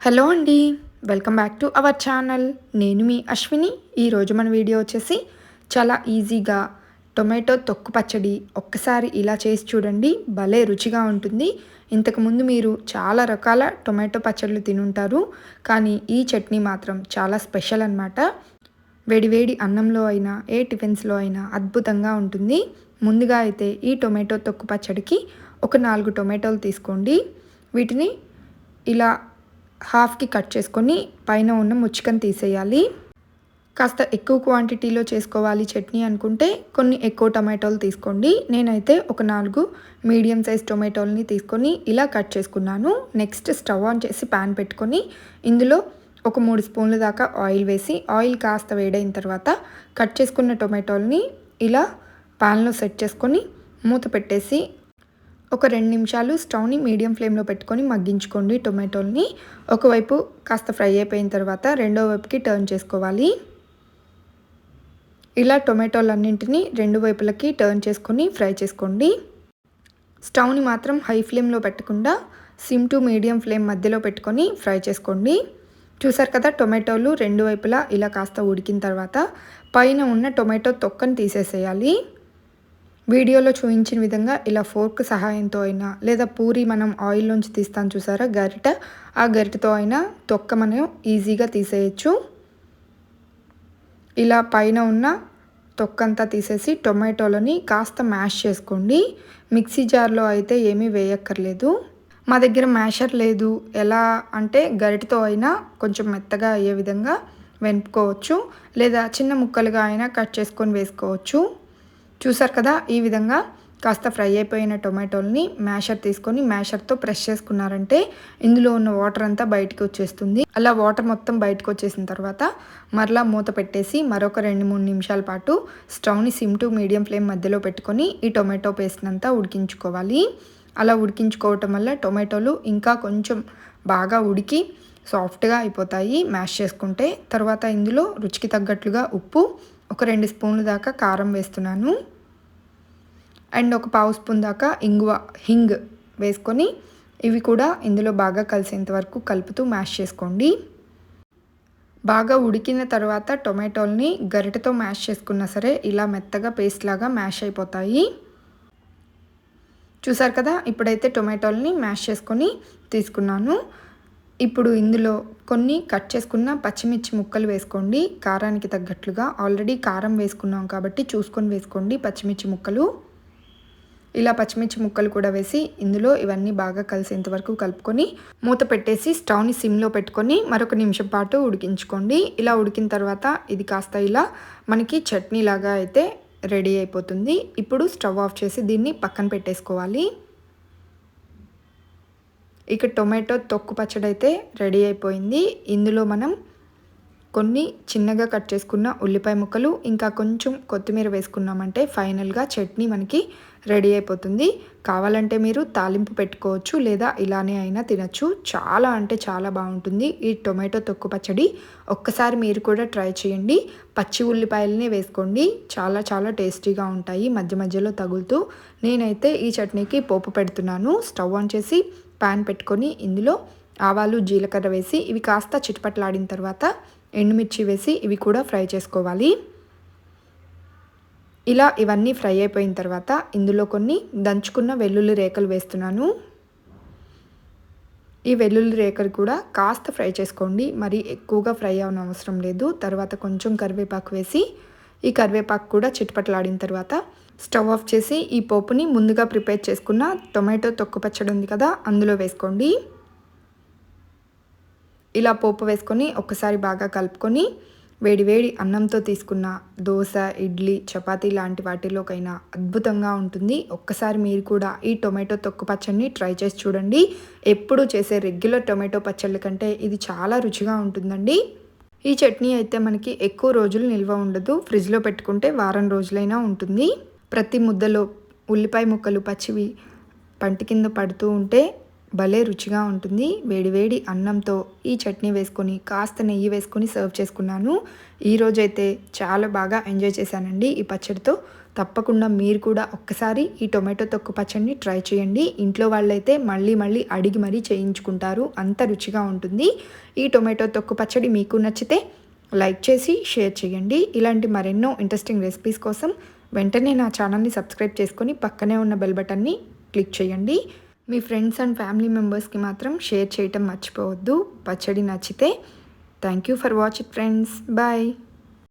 Hello అండి welcome back to our channel. నేను మీ అశ్విని. ఈరోజు మన వీడియో వచ్చేసి చాలా ఈజీగా టొమాటో తొక్కు పచ్చడి ఒక్కసారి ఇలా చేసి చూడండి భలే రుచిగా ఉంటుంది. ఇంతకుముందు మీరు చాలా రకాల టొమాటో పచ్చళ్ళు తినుంటారు కానీ ఈ చట్నీ మాత్రం చాలా స్పెషల్ అనమాట వేడివేడి అన్నంలో అయినా ఏ టిఫిన్స్లో అయినా అద్భుతంగా ఉంటుంది. ముందుగా అయితే ఈ టొమాటో తొక్కు పచ్చడికి ఒక నాలుగు టొమాటోలు తీసుకోండి. వీటిని ఇలా హాఫ్కి కట్ చేసుకొని పైన ఉన్న ముచ్చికను తీసేయాలి. కాస్త ఎక్కువ క్వాంటిటీలో చేసుకోవాలి చట్నీ అనుకుంటే కొన్ని ఎక్కువ టమాటోలు తీసుకోండి. నేనైతే ఒక నాలుగు మీడియం సైజ్ టొమాటోల్ని తీసుకొని ఇలా కట్ చేసుకున్నాను. నెక్స్ట్ స్టవ్ ఆన్ చేసి ప్యాన్ పెట్టుకొని ఇందులో ఒక మూడు స్పూన్ల దాకా ఆయిల్ వేసి ఆయిల్ కాస్త వేడైన తర్వాత కట్ చేసుకున్న టొమాటోల్ని ఇలా ప్యాన్లో సెట్ చేసుకొని మూత పెట్టేసి ఒక రెండు నిమిషాలు స్టవ్ని మీడియం ఫ్లేమ్లో పెట్టుకొని మగ్గించుకోండి టొమాటోల్ని. ఒకవైపు కాస్త ఫ్రై అయిపోయిన తర్వాత రెండో వైపుకి టర్న్ చేసుకోవాలి. ఇలా టొమాటోలన్నింటినీ రెండు వైపులకి టర్న్ చేసుకొని ఫ్రై చేసుకోండి. స్టవ్ని మాత్రం హై ఫ్లేమ్లో పెట్టకుండా సిమ్ టు మీడియం ఫ్లేమ్ మధ్యలో పెట్టుకొని ఫ్రై చేసుకోండి. చూసారు కదా టొమాటోలు రెండు వైపులా ఇలా కాస్త ఉడికిన తర్వాత పైన ఉన్న టొమాటో తొక్కను తీసేసేయాలి. వీడియోలో చూపించిన విధంగా ఇలా ఫోర్క్ సహాయంతో అయినా లేదా పూరి మనం ఆయిల్లోంచి తీస్తాం చూసారా గరిట. ఆ గరిటతో అయినా తొక్క మనం ఈజీగా తీసేయచ్చు. ఇలా పైన ఉన్న తొక్కంతా తీసేసి టొమాటోలని కాస్త మ్యాష్ చేసుకోండి. మిక్సీ జార్లో అయితే ఏమీ వేయక్కర్లేదు. మా దగ్గర మ్యాషర్ లేదు. ఎలా అంటే గరిటతో అయినా కొంచెం మెత్తగా అయ్యే విధంగా వెనుపుకోవచ్చు లేదా చిన్న ముక్కలుగా అయినా కట్ చేసుకొని వేసుకోవచ్చు. చూసారు కదా ఈ విధంగా కాస్త ఫ్రై అయిపోయిన టొమాటోల్ని మ్యాషర్ తీసుకొని మ్యాషర్తో ప్రెస్ చేసుకున్నారంటే ఇందులో ఉన్న వాటర్ అంతా బయటకు వచ్చేస్తుంది. అలా వాటర్ మొత్తం బయటకు వచ్చేసిన తర్వాత మరలా మూత పెట్టేసి మరొక రెండు మూడు నిమిషాల పాటు స్టవ్ని సిమ్ టు మీడియం ఫ్లేమ్ మధ్యలో పెట్టుకొని ఈ టొమాటో పేస్ట్ అంతా ఉడికించుకోవాలి. అలా ఉడికించుకోవటం వల్ల టొమాటోలు ఇంకా కొంచెం బాగా ఉడికి సాఫ్ట్గా అయిపోతాయి మ్యాష్ చేసుకుంటే. తర్వాత ఇందులో రుచికి తగ్గట్లుగా ఉప్పు ఒక రెండు స్పూన్లు దాకా కారం వేస్తున్నాను. అండ్ ఒక పావు స్పూన్ దాకా ఇంగువ హింగ్ వేసుకొని ఇవి కూడా ఇందులో బాగా కలిసేంత వరకు కలుపుతూ మ్యాష్ చేసుకోండి. బాగా ఉడికిన తర్వాత టొమాటోల్ని గరిటతో మ్యాష్ చేసుకున్నా సరే ఇలా మెత్తగా పేస్ట్ లాగా మ్యాష్ అయిపోతాయి. చూసారు కదా? ఇప్పుడైతే టొమాటోల్ని మ్యాష్ చేసుకొని తీసుకున్నాను. ఇప్పుడు ఇందులో కొన్ని కట్ చేసుకున్న పచ్చిమిర్చి ముక్కలు వేసుకోండి. కారానికి తగ్గట్లుగా. ఆల్రెడీ కారం వేసుకున్నాం కాబట్టి చూసుకొని వేసుకోండి పచ్చిమిర్చి ముక్కలు. ఇలా పచ్చిమిర్చి ముక్కలు కూడా వేసి ఇందులో ఇవన్నీ బాగా కలిసేంత వరకు కలుపుకొని మూత పెట్టేసి స్టవ్ని సిమ్లో పెట్టుకొని మరొక నిమిషం పాటు ఉడికించుకోండి. ఇలా ఉడికిన తర్వాత ఇది కాస్త ఇలా మనకి చట్నీ లాగా అయితే రెడీ అయిపోతుంది. ఇప్పుడు స్టవ్ ఆఫ్ చేసి దీన్ని పక్కన పెట్టేసుకోవాలి. ఇక టొమాటో తొక్కు పచ్చడి అయితే రెడీ అయిపోయింది. ఇందులో మనం కొన్ని చిన్నగా కట్ చేసుకున్న ఉల్లిపాయ ముక్కలు ఇంకా కొంచెం కొత్తిమీర వేసుకున్నామంటే ఫైనల్గా చట్నీ మనకి రెడీ అయిపోతుంది. కావాలంటే మీరు తాలింపు పెట్టుకోవచ్చు లేదా ఇలానే అయినా తినచ్చు. చాలా అంటే చాలా బాగుంటుంది. ఈ టొమాటో తొక్కు పచ్చడి ఒక్కసారి మీరు కూడా ట్రై చేయండి. పచ్చి ఉల్లిపాయలనే వేసుకోండి. చాలా చాలా టేస్టీగా ఉంటాయి మధ్య మధ్యలో తగులుతూ. నేనైతే ఈ చట్నీకి పోపు పెడుతున్నాను. స్టవ్ ఆన్ చేసి ప్యాన్ పెట్టుకొని ఇందులో ఆవాలు జీలకర్ర వేసి ఇవి కాస్త చిటపట్లాడిన తర్వాత ఎండుమిర్చి వేసి ఇవి కూడా ఫ్రై చేసుకోవాలి. ఇలా ఇవన్నీ ఫ్రై అయిపోయిన తర్వాత ఇందులో కొన్ని దంచుకున్న వెల్లుల్లి రేఖలు వేస్తున్నాను. ఈ వెల్లుల్లి రేఖలు కూడా కాస్త ఫ్రై చేసుకోండి. మరి ఎక్కువగా ఫ్రై అవన అవసరం లేదు. తర్వాత కొంచెం కరివేపాకు వేసి ఈ కరివేపాకు కూడా చిటపట్లాడిన తర్వాత స్టవ్ ఆఫ్ చేసి ఈ పోపుని ముందుగా ప్రిపేర్ చేసుకున్న టొమాటో తొక్కు పచ్చడి ఉంది కదా అందులో వేసుకోండి. ఇలా పోపు వేసుకొని ఒక్కసారి బాగా కలుపుకొని వేడివేడి అన్నంతో తీసుకున్న దోశ ఇడ్లీ చపాతీ లాంటి వాటిలోకైనా అద్భుతంగా ఉంటుంది. ఒక్కసారి మీరు కూడా ఈ టొమాటో తొక్కు పచ్చడిని ట్రై చేసి చూడండి. ఎప్పుడు చేసే రెగ్యులర్ టొమాటో పచ్చళ్ళ కంటే ఇది చాలా రుచిగా ఉంటుందండి. ఈ చట్నీ అయితే మనకి ఎక్కువ రోజులు నిల్వ ఉండదు. ఫ్రిడ్జ్లో పెట్టుకుంటే వారం రోజులైనా ఉంటుంది. ప్రతి ముద్దలో ఉల్లిపాయ ముక్కలు పచ్చివి పంటి కింద పడుతూ ఉంటే భలే రుచిగా ఉంటుంది. వేడివేడి అన్నంతో ఈ చట్నీ వేసుకొని కాస్త నెయ్యి వేసుకొని సర్వ్ చేసుకున్నాను. ఈరోజైతే చాలా బాగా ఎంజాయ్ చేశానండి ఈ పచ్చడితో. తప్పకుండా మీరు కూడా ఒక్కసారి ఈ టొమాటో తొక్కు పచ్చడిని ట్రై చేయండి. ఇంట్లో వాళ్ళైతే మళ్ళీ మళ్ళీ అడిగి మరీ చేయించుకుంటారు. అంత రుచిగా ఉంటుంది. ఈ టొమాటో తొక్కు పచ్చడి మీకు నచ్చితే లైక్ చేసి షేర్ చేయండి. ఇలాంటి మరెన్నో ఇంట్రెస్టింగ్ రెసిపీస్ కోసం వెంటనే నా ఛానల్ని సబ్స్క్రైబ్ చేసుకొని పక్కనే ఉన్న బెల్ బటన్ని క్లిక్ చేయండి. మీ ఫ్రెండ్స్ అండ్ ఫ్యామిలీ మెంబర్స్కి మాత్రం షేర్ చేయటం మర్చిపోవద్దు. పచ్చడి నచ్చితే thank you for watch it friends bye